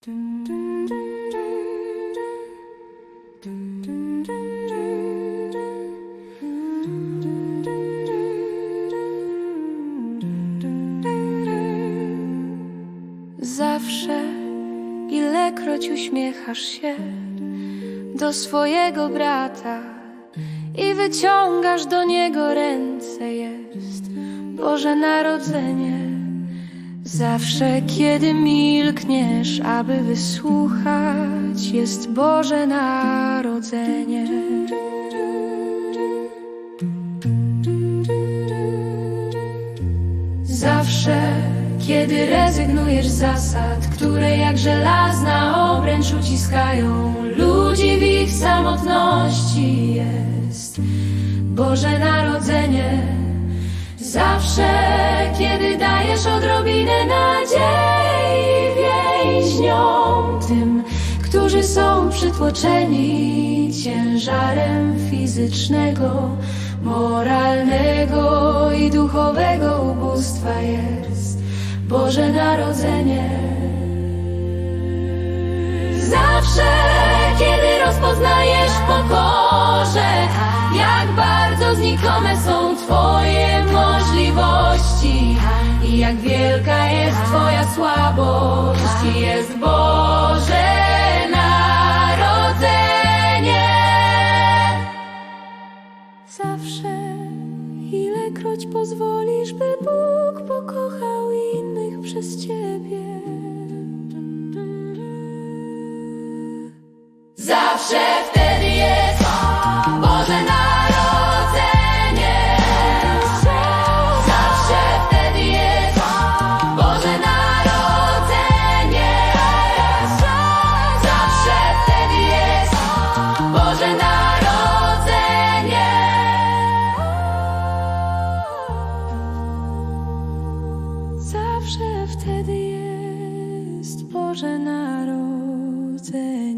Zawsze, ilekroć uśmiechasz się do swojego brata i wyciągasz do niego ręce, jest Boże Narodzenie. Zawsze, kiedy milkniesz, aby wysłuchać, jest Boże Narodzenie. Zawsze, kiedy rezygnujesz z zasad, które jak żelazna obręcz uciskają ludzi w ich samotności, jest Boże Narodzenie. Zawsze, kiedy dajesz odrobinę nadziei więźniom, tym, którzy są przytłoczeni ciężarem fizycznego, moralnego i duchowego ubóstwa jest Boże Narodzenie. Zawsze, kiedy rozpoznajesz pokorze, jak bardzo znikome są i jak wielka jest Twoja słabość, jest Boże Narodzenie. Zawsze, ilekroć pozwolisz, by Bóg pokochał innych przez Ciebie. Zawsze wtedy zawsze wtedy jest Boże Narodzenie.